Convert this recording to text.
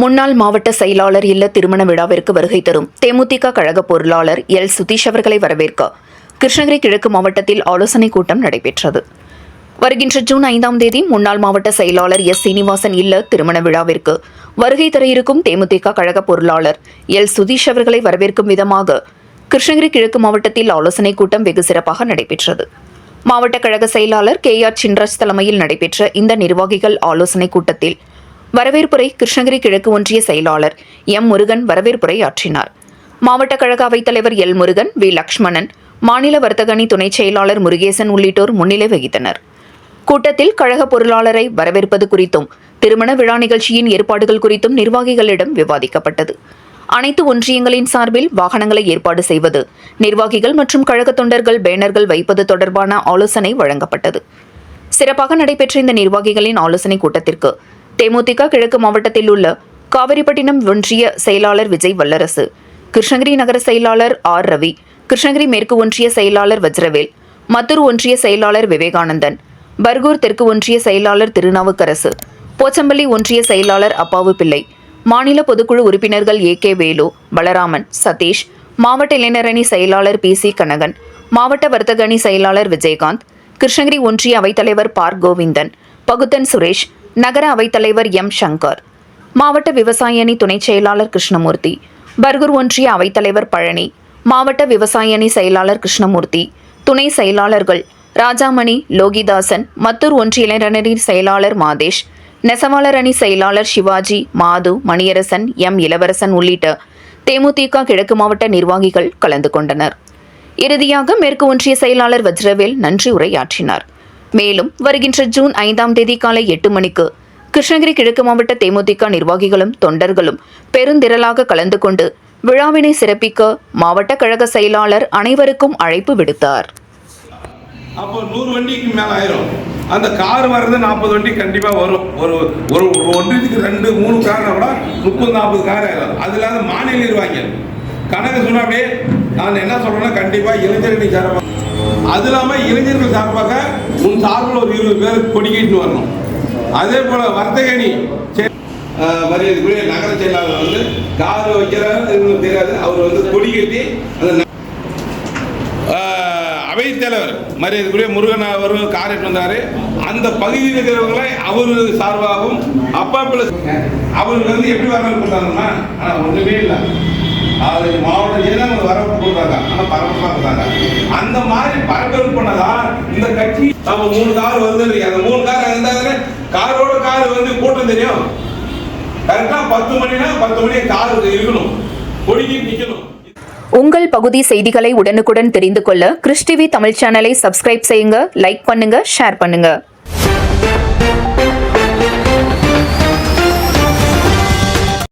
முன்னாள் மாவட்ட செயலாளர் இல்ல திருமண விழாவிற்கு வருகை தரும் தேமுதிக கழக பொருளாளர் எல். சுதீஷ் அவர்களை வரவேற்க கிருஷ்ணகிரி கிழக்கு மாவட்டத்தில் ஆலோசனைக் கூட்டம் நடைபெற்றது. வருகின்ற ஜூன் ஐந்தாம் தேதி முன்னாள் மாவட்ட செயலாளர் எஸ். சீனிவாசன் இல்ல திருமண விழாவிற்கு வருகை தர இருக்கும் தேமுதிக கழக பொருளாளர் எல். சுதீஷ் அவர்களை வரவேற்கும் விதமாக கிருஷ்ணகிரி கிழக்கு மாவட்டத்தில் ஆலோசனைக் கூட்டம் வெகு சிறப்பாக நடைபெற்றது. மாவட்ட கழக செயலாளர் கே. ஆர். சின்ராஜ் தலைமையில் நடைபெற்ற இந்த நிர்வாகிகள் ஆலோசனைக் கூட்டத்தில் வரவேற்புரை கிருஷ்ணகிரி கிழக்கு ஒன்றிய செயலாளர் எம் முருகன் வரவேற்புரை ஆற்றினார். மாவட்ட கழக அவைத்தலைவர் எல் முருகன் வி லக்ஷ்மணன் மாநில வர்த்தகணி துணைச் செயலாளர் முருகேசன் உள்ளிட்டோர் முன்னிலை வகித்தனர். கூட்டத்தில் கழக பொருளாளரை வரவேற்பது குறித்தும் திருமண விழா நிகழ்ச்சியின் ஏற்பாடுகள் குறித்தும் நிர்வாகிகளிடம் விவாதிக்கப்பட்டது. அனைத்து ஒன்றியங்களின் சார்பில் வாகனங்களை ஏற்பாடு செய்வது நிர்வாகிகள் மற்றும் கழக தொண்டர்கள் பேனர்கள் வைப்பது தொடர்பான ஆலோசனை வழங்கப்பட்டது. சிறப்பாக நடைபெற்ற இந்த நிர்வாகிகளின் ஆலோசனைக் கூட்டத்திற்கு தேமுதிக கிழக்கு மாவட்டத்தில் உள்ள காவிரிப்பட்டினம் ஒன்றிய செயலாளர் விஜய் வல்லரசு கிருஷ்ணகிரி நகர செயலாளர் ஆர் ரவி கிருஷ்ணகிரி மேற்கு ஒன்றிய செயலாளர் வஜ்ரவேல் மத்தூர் ஒன்றிய செயலாளர் விவேகானந்தன் பர்கூர் தெற்கு ஒன்றிய செயலாளர் திருநாவுக்கரசு போச்சம்பள்ளி ஒன்றிய செயலாளர் அப்பாவு பிள்ளை மாநில பொதுக்குழு உறுப்பினர்கள் ஏ கே வேலு பலராமன் சதீஷ் மாவட்ட இளைஞரணி செயலாளர் பி சி கனகன் மாவட்ட வர்த்தக அணி செயலாளர் விஜயகாந்த் கிருஷ்ணகிரி ஒன்றிய அவைத்தலைவர் பார் கோவிந்தன் பகுத்தன் சுரேஷ் நகர அவைத்தலைவர் எம். சங்கர் மாவட்ட விவசாய அணி துணைச் செயலாளர் கிருஷ்ணமூர்த்தி பர்கூர் ஒன்றிய அவைத்தலைவர் பழனி மாவட்ட விவசாய அணி செயலாளர் கிருஷ்ணமூர்த்தி துணை செயலாளர்கள் ராஜாமணி லோகிதாசன் மத்தூர் ஒன்றிய இளைஞரணி செயலாளர் மாதேஷ் நெசவாளர் அணி செயலாளர் சிவாஜி மாது மணியரசன் எம். இளவரசன் உள்ளிட்ட தேமுதிக கிழக்கு மாவட்ட நிர்வாகிகள் கலந்து கொண்டனர். இறுதியாக மேற்கு ஒன்றிய செயலாளர் வஜ்ரவேல் நன்றி உரையாற்றினார். மேலும் வருகின்ற ஜூன் ஐந்தாம் தேதி காலை எட்டு மணிக்கு கிருஷ்ணகிரி கிழக்கு மாவட்ட தேமுதிக நிர்வாகிகளும் தொண்டர்களும் பெருந்திரளாக கலந்து கொண்டு விழாவினை சிறப்பிக்க மாவட்ட கழக செயலாளர் அனைவருக்கும் அழைப்பு விடுத்தார். அப்போ நூறு வண்டிக்கு மேலே ஆயிரும். அந்த கார் வர்றது நாற்பது வண்டி கண்டிப்பாக வரும். ஒரு ஒரு ஒன்றியத்துக்கு ரெண்டு மூணு கார்னா கூட முப்பது நாற்பது கார் ஆயிரும். அது இல்லாத மாநில நிர்வாகிகள். கணக்கு சொன்னா நான் என்ன சொல்றேன்னா கண்டிப்பாக இளைஞரணி சார்பாக அது இல்லாமல் இளைஞர்கள் சார்பாக உன் சார்பில் ஒரு இருபது பேர் கொடிக்கிட்டு வரணும். அதே போல் வர்த்தகணி மரியாதைக்குரிய நகர செயலாளர் வந்து கார் வைக்கிறாரு தெரியாது அவர் வந்து கொடி கட்டி அந்த ஆஹ் அவைத்தலைவர் மரியாதைக்குரிய முருகன் அவர்கள் கார் எடுத்து வந்தாரு. அந்த பகுதியில் இருக்கிறவங்களை அவர் சார்பாகவும் அப்பா பிள்ளை அவர் வந்து எப்படி வரவேற்பு கொடுத்தாங்கன்னா ஒன்றுமே இல்லை. அது மாவட்டம் ஜெயலலிதா வரவேற்பு கொடுத்தாங்க. ஆனால் பரபரப்பாக இருந்தாங்க. அந்த மாதிரி பரபரப்பு பண்ணதான் இந்த கட்சி நம்ம மூணு கார் வந்து அந்த மூணு கார் இருந்தாங்க காரோட கார் வந்து கூட்டம் தெரியும். கரெக்டாக பத்து மணினா பத்து மணி கார் இருக்கணும். கொடிக்கு நிற்கணும் உங்கள் பகுதி செய்திகளை உடனுக்குடன் தெரிந்து கொள்ள கிறிஸ்டிவி தமிழ் சேனலை சப்ஸ்கிரைப் செய்யுங்க லைக் பண்ணுங்க ஷேர் பண்ணுங்க.